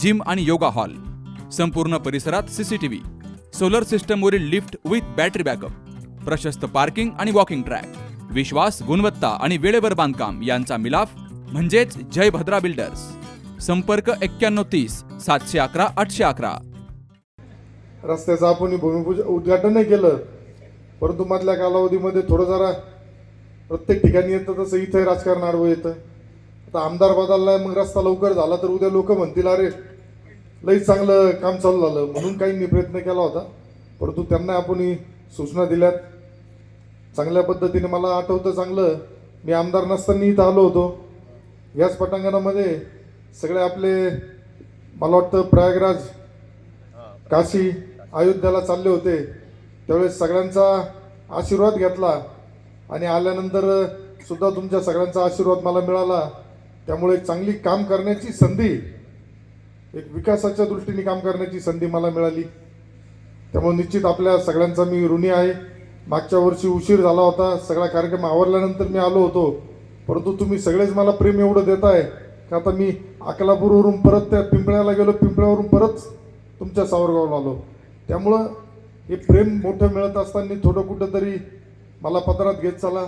Gym आणि yoga hall. संपूर्ण परिसरात सीसीटीव्ही सोलर सिस्टमवरील लिफ्ट विथ बॅटरी बॅकअप प्रशस्त पार्किंग आणि वॉकिंग ट्रॅक विश्वास गुणवत्ता आणि वेळेवर बांधकाम यांचा मिलाफ म्हणजेच जय भद्रा बिल्डर्स संपर्क एक्क्याण्णव तीस सातशे अकरा आठशे अकरा. रस्त्याचं आपण भूमिपूजन उद्घाटनही केलं परंतु मधल्या कालावधीमध्ये थोडं जरा प्रत्येक ठिकाणी येतं तसं इथं राजकारण आडवं येतं. आता आमदार बदललाय मग रस्ता लवकर झाला तर उद्या लोक म्हणतील अरे लई चांगलं काम चालू झालं. म्हणून काही मी प्रयत्न केला होता. परंतु त्यांना आपण सूचना दिल्यात. चांगल्या पद्धतीने मला आठवतं चांगलं मी आमदार नसताना इथं आलो होतो. याच पटांगणामध्ये सगळे आपले मला वाटतं प्रयागराज काशी अयोध्याला चालले होते. त्यावेळेस सगळ्यांचा आशीर्वाद घेतला आणि आल्यानंतर सुद्धा तुमच्या सगळ्यांचा आशीर्वाद मला मिळाला. त्यामुळे चांगली काम करण्याची संधी एक विकासाच्या दृष्टीने काम करण्याची संधी मला मिळाली. त्यामुळे निश्चित आपल्या सगळ्यांचा मी ऋणी आहे. मागच्या वर्षी उशीर झाला होता. सगळा कार्यक्रम आवरल्यानंतर मी आलो होतो. परंतु तुम्ही सगळेच मला प्रेम एवढं देताय का आता मी अकलापूरवरून परत त्या पिंपळ्याला गेलो पिंपळ्यावरून परत तुमच्या सावरगावला आलो. त्यामुळं हे प्रेम मोठं मिळत असताना थोडं कुठं तरी मला पदरात घेत चला.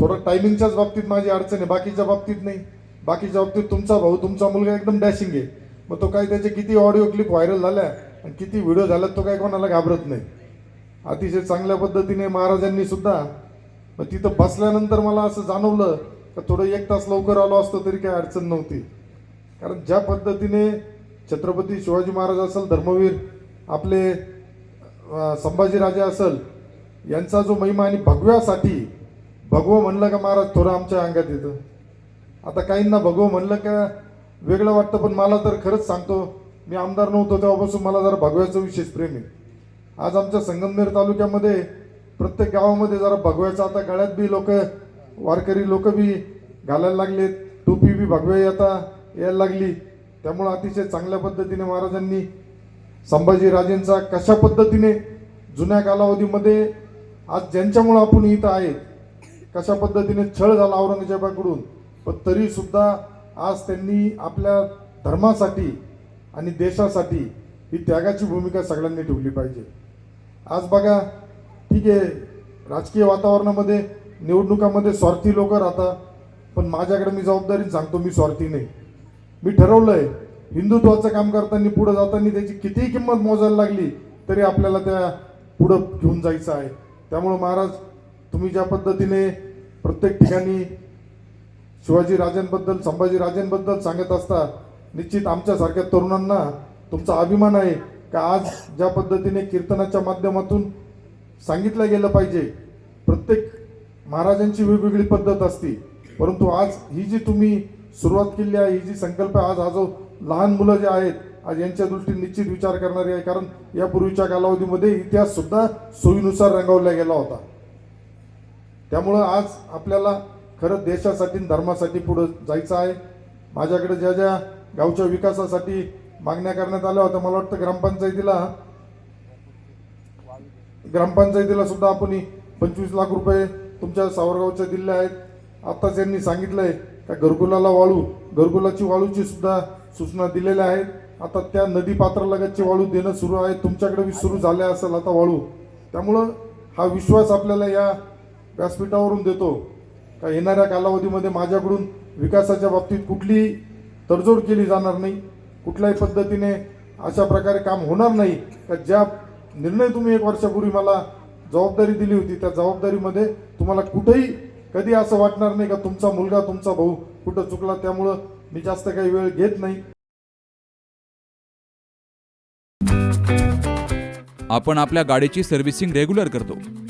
थोडं टायमिंगच्याच बाबतीत माझी अडचण आहे बाकीच्या बाबतीत नाही. बाकीच्या बाबतीत तुमचा भाऊ तुमचा मुलगा एकदम डॅशिंग आहे. मग तो काय त्याचे किती ऑडिओ क्लिप व्हायरल झाल्या आणि किती व्हिडिओ झाल्यात तो काय कोणाला घाबरत नाही. अतिशय चांगल्या पद्धतीने महाराजांनी सुद्धा मग तिथं बसल्यानंतर मला असं जाणवलं का थोडं एक तास लवकर आलो असतो तरी काही अडचण नव्हती. कारण ज्या पद्धतीने छत्रपती शिवाजी महाराज असेल धर्मवीर आपले संभाजीराजे असेल यांचा जो महिमा आणि भगव्यासाठी भगवं म्हणलं का महाराज थोडं आमच्या अंगात येतं. आता काहींना भगवं म्हणलं का वेगळं वाटतं पण मला तर खरंच सांगतो मी आमदार नव्हतो तेव्हापासून मला जरा भगव्याचं विशेष प्रेम आहे. आज आमच्या संगमनेर तालुक्यामध्ये प्रत्येक गावामध्ये जरा भगव्याचं आता गळ्यात बी लोक वारकरी लोक बी घालायला लागलेत टोपी बी भगव्या आता यायला लागली. त्यामुळं अतिशय चांगल्या पद्धतीने महाराजांनी संभाजीराजेंचा कशा पद्धतीने जुन्या कालावधीमध्ये आज ज्यांच्यामुळं आपण इथं आहेत कशा पद्धतीने छळ झाला औरंगजेबाकडून? पण तरीसुद्धा आज त्यांनी आपल्या धर्मासाठी आणि देशासाठी ही त्यागाची भूमिका सगळ्यांनी ठेवली पाहिजे. आज बघा ठीक आहे राजकीय वातावरणामध्ये निवडणुकामध्ये स्वार्थी लोक राहतात पण माझ्याकडे मी जबाबदारी सांगतो मी स्वार्थी नाही. मी ठरवलंय हिंदुत्वाचं काम करताना पुढं जाताना त्याची कितीही किंमत मोजायला लागली तरी आपल्याला त्या पुढं घेऊन जायचं आहे. त्यामुळं महाराज तुम्ही ज्या पद्धतीने प्रत्येक ठिकाणी शिवाजी राजांबद्दल संभाजी राजांबद्दल सांगत असता निश्चित आमच्यासारख्या तरुणांना तुमचा अभिमान आहे का आज ज्या पद्धतीने कीर्तनाच्या माध्यमातून सांगितलं गेलं पाहिजे? प्रत्येक महाराजांची वेगवेगळी पद्धत असती. परंतु आज ही जी तुम्ही सुरुवात केली आहे ही जी संकल्प आज हा जो लहान मुलं जे आहेत आज यांच्या दृष्टीने निश्चित विचार करणारी आहे. कारण यापूर्वीच्या कालावधीमध्ये इतिहास सुद्धा सोयीनुसार रंगवला गेला होता. त्यामुळं आज आपल्याला खरं देशासाठी धर्मासाठी पुढं जायचं आहे. माझ्याकडे ज्या ज्या गावच्या विकासासाठी मागण्या करण्यात आल्या होत्या मला वाटतं ग्रामपंचायतीला ग्रामपंचायतीला सुद्धा आपण पंचवीस लाख रुपये तुमच्या सावरगावच्या दिले आहेत. आत्ताच यांनी सांगितलंय का घरकुलाला वाळू घरकुलाची वाळूची सुद्धा सूचना दिलेल्या आहेत. आता त्या नदी पात्रालगतची वाळू देणं सुरू आहे. तुमच्याकडे सुरू झाल्या असेल आता वाळू. त्यामुळं हा विश्वास आपल्याला या व्यासपीठावरून देतो. का येणाऱ्या कालावधीमध्ये माझ्याकडून विकासाच्या बाबतीत कुठलीही तडजोड केली जाणार नाही. कुठल्याही पद्धतीने अशा प्रकारे काम होणार नाही. का ज्या निर्णय तुम्ही एक वर्षापूर्वी मला जबाबदारी दिली होती त्या जबाबदारीमध्ये तुम्हाला कुठेही कधी असं वाटणार नाही का तुमचा मुलगा तुमचा भाऊ कुठं चुकला त्यामुळं मी जास्त काही वेळ घेत नाही. आपण आपल्या गाडीची सर्व्हिसिंग रेग्युलर करतो.